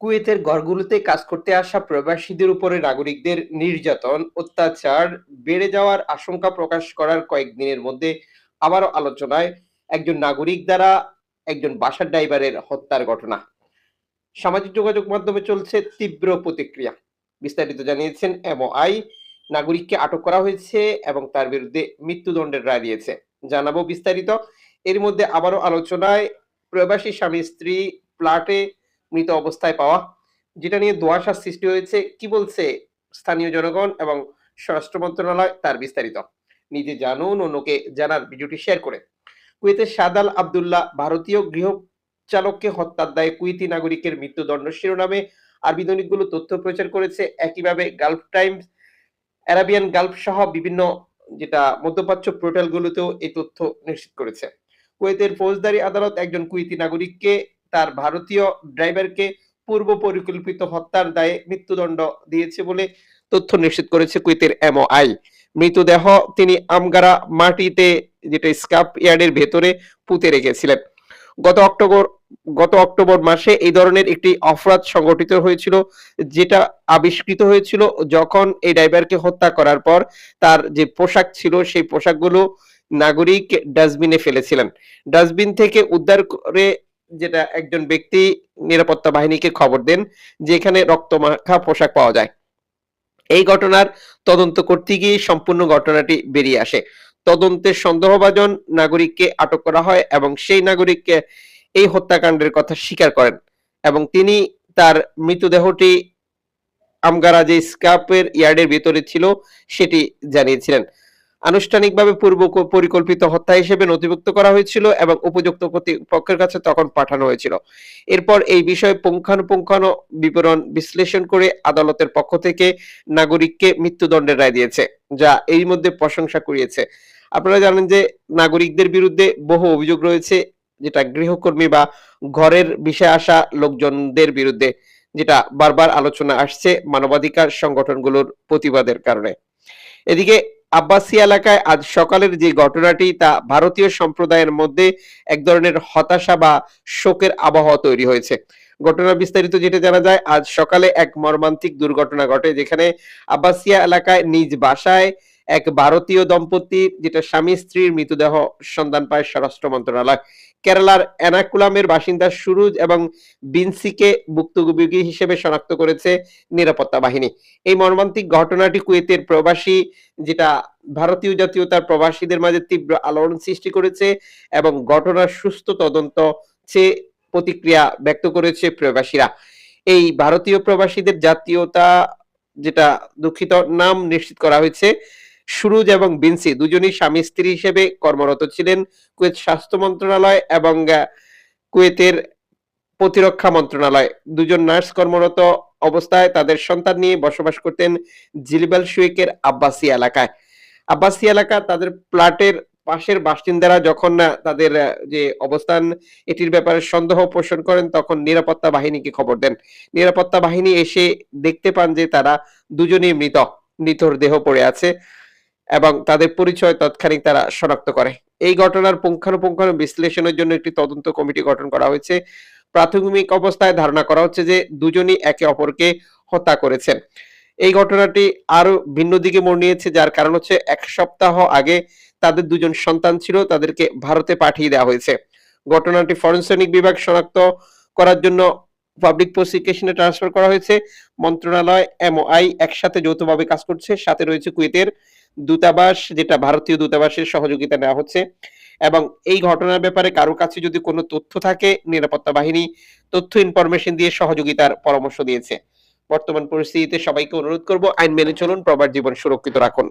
কুয়েতের ঘরগুলোতে কাজ করতে আসা প্রবাসীদের উপরে নাগরিকদের নির্যাতন, অত্যাচার বেড়ে যাওয়ার আশঙ্কা প্রকাশ করার কয়েকদিনের মধ্যে আবারও আলোচনায় একজন নাগরিক দ্বারা একজন বাসার ড্রাইভারের হত্যার ঘটনা। সামাজিক যোগাযোগ মাধ্যমে চলছে তীব্র প্রতিক্রিয়া। বিস্তারিত জানিয়েছেন এমওআই, নাগরিককে আটক করা হয়েছে এবং তার বিরুদ্ধে মৃত্যুদণ্ডের রায় দিয়েছে। জানাব বিস্তারিত। এর মধ্যে আবারও আলোচনায় প্রবাসী স্বামী স্ত্রী ফ্ল্যাটে মৃত অবস্থায় পাওয়া, যেটা নিয়ে ধোঁয়াশার সৃষ্টি হয়েছে। কি বলছে স্থানীয় জনগণ এবং স্বরাষ্ট্র মন্ত্রণালয় তার বিস্তারিত। নিজে জানুন, অন্যকে জানার ভিডিওটি শেয়ার করে। কুয়েতের সাদাল আব্দুল্লাহ ভারতীয় গৃহচালককে হত্যার দায়ে কুয়েতি নাগরিকের মৃত্যুদণ্ড শিরোনামে আরবি দৈনিকগুলো তথ্য প্রচার করেছে। একইভাবে গালফ টাইমস, অ্যারাবিয়ান গালফ সহ বিভিন্ন যেটা মধ্যপ্রাচ্য পোর্টালগুলোতেও এই তথ্য নিশ্চিত করেছে। কুয়েতের ফৌজদারি আদালত একজন কুয়েতি নাগরিককে তার ভারতীয় ড্রাইভারকে পূর্ব পরিকল্পিত হত্যার দায়ে মৃত্যুদণ্ড দিয়েছে বলে তথ্য নিশ্চিত করেছে কুয়েতের এমওআই। মৃতদেহ তিনি আমগারা মাটিতে, যেটা স্ক্র্যাপ ইয়ার্ডের ভেতরে পুঁতে রেখেছিলেন। গত অক্টোবর গত অক্টোবর মাসে এই ধরনের একটি অপরাধ সংগঠিত হয়েছিল, যেটা আবিষ্কৃত হয়েছিল যখন এই ড্রাইভারকে হত্যা করার পর তার যে পোশাক ছিল, সেই পোশাকগুলো নাগরিক ডাস্টবিনে ফেলেছিলেন। ডাস্টবিন থেকে উদ্ধার করে যেটা একজন ব্যক্তি নিরাপত্তা বাহিনীকে খবর দেন যে এখানে রক্তমাখা পোশাক পাওয়া যায়। এই ঘটনার তদন্ত করতে গিয়ে সম্পূর্ণ ঘটনাটি বেরিয়ে আসে। তদন্তের সন্দেহভাজন নাগরিককে আটক করা হয় এবং সেই নাগরিককে এই হত্যাকাণ্ডের কথা স্বীকার করেন এবং তিনি তার মৃতদেহটি আমগারা যে স্ক্র্যাপের ইয়ার্ডের ভেতরে ছিল, সেটি জানিয়েছিলেন। আনুষ্ঠানিকভাবে পূর্ব পরিকল্পিত হত্যা হিসেবে নথিভুক্ত করা হয়েছিল এবং উপযুক্ত কর্তৃপক্ষের কাছে তখন পাঠানো হয়েছিল। এরপর এই বিষয়ে পুঙ্খানুপুঙ্খানু বিবরণ বিশ্লেষণ করে আদালতের পক্ষ থেকে নাগরিককে মৃত্যুদণ্ডের রায় দিয়েছে, যা এর মধ্যে প্রশংসা কুড়িয়েছে। আপনারা জানেন যে নাগরিকদের বিরুদ্ধে বহু অভিযোগ রয়েছে যেটা গৃহকর্মী বা ঘরের বিষয়ে আসা লোকজনদের বিরুদ্ধে যেটা বারবার আলোচনা আসছে মানবাধিকার সংগঠনগুলোর প্রতিবাদের কারণে। এদিকে আব্বাসিয়া এলাকায় আজ সকালের যে ঘটনাটি, তা ভারতীয় সম্প্রদায়ের মধ্যে এক ধরনের হতাশা বা শোকের আবহাওয়া তৈরি হয়েছে। ঘটনা বিস্তারিত যেটা জানা যায়, আজ সকালে এক মর্মান্তিক দুর্ঘটনা ঘটে, যেখানে আব্বাসিয়া এলাকায় নিজ বাসায় এক ভারতীয় দম্পতির যেটা স্বামী স্ত্রীর মৃতদেহ সন্ধান পায় স্বরাষ্ট্র মন্ত্রণালয়। কেরালার এনাকুলামের বাসিন্দা সুরুজ এবং বিনসিকে ভুক্তভোগী হিসেবে শনাক্ত করেছে নিরাপত্তা বাহিনী। এই মর্মান্তিক ঘটনাটি কুয়েতের প্রবাসী, যেটা ভারতীয় জাতীয়তার প্রবাসীদের মাঝে তীব্র আলোড়ন সৃষ্টি করেছে এবং ঘটনার সুস্থ তদন্ত চেয়ে প্রতিক্রিয়া ব্যক্ত করেছে প্রবাসীরা। এই ভারতীয় প্রবাসীদের জাতীয়তা, যেটা দুঃখিত, নাম নিশ্চিত করা হয়েছে। সুরুজ এবং বিনসি দুজনই স্বামী স্ত্রী হিসেবে কর্মরত ছিলেন কুয়েত স্বাস্থ্য মন্ত্রণালয় এবং কুয়েতের প্রতিরক্ষা মন্ত্রণালয়। দুজন নার্স কর্মরত অবস্থায় তাদের সন্তান নিয়ে বসবাস করতেন জিলিবাল শুয়েকের আব্বাসি এলাকায়। আব্বাসি এলাকা তাদের ফ্ল্যাটের পাশের বাসিন্দারা যখন না তাদের যে অবস্থান এটির ব্যাপারে সন্দেহ পোষণ করেন তখন নিরাপত্তা বাহিনীকে খবর দেন। নিরাপত্তা বাহিনী এসে দেখতে পান যে তারা দুজনেই মৃত, মৃতর দেহ পড়ে আছে এবং তাদের পরিচয় তৎক্ষণিক তারা শনাক্ত করে। এই ঘটনার পুঙ্খানুপুঙ্খানু বিশ্লেষণের জন্য একটি তদন্ত কমিটি গঠন করা হয়েছে। প্রাথমিক অবস্থায় ধারণা করা হচ্ছে যে দুজনই একে অপরকে হত্যা করেছেন। এই ঘটনাটি আরও ভিন্ন দিকে মোড় নিয়েছে, যার কারণ হচ্ছে এক সপ্তাহ আগে তাদের দুজন সন্তান ছিল, তাদেরকে ভারতে পাঠিয়ে দেওয়া হয়েছে। ঘটনাটি ফরেনসিক বিভাগ শনাক্ত করার জন্য পাবলিক প্রসিকিউশনে ট্রান্সফার করা হয়েছে। মন্ত্রণালয়, এমওআই একসাথে যৌথভাবে কাজ করছে। সাথে রয়েছে কুয়েতের দূতাবাস যেটা ভারতীয় দূতাবাসের সহযোগিতা নেওয়া হচ্ছে এবং এই ঘটনার ব্যাপারে কারও কাছে যদি কোনো তথ্য থাকে নিরাপত্তা বাহিনী তথ্য ইনফরমেশন দিয়ে সহযোগিতার পরামর্শ দিয়েছে। বর্তমান পরিস্থিতিতে সবাইকে অনুরোধ করব আইন মেনে চলুন, প্রবার জীবন সুরক্ষিত রাখুন।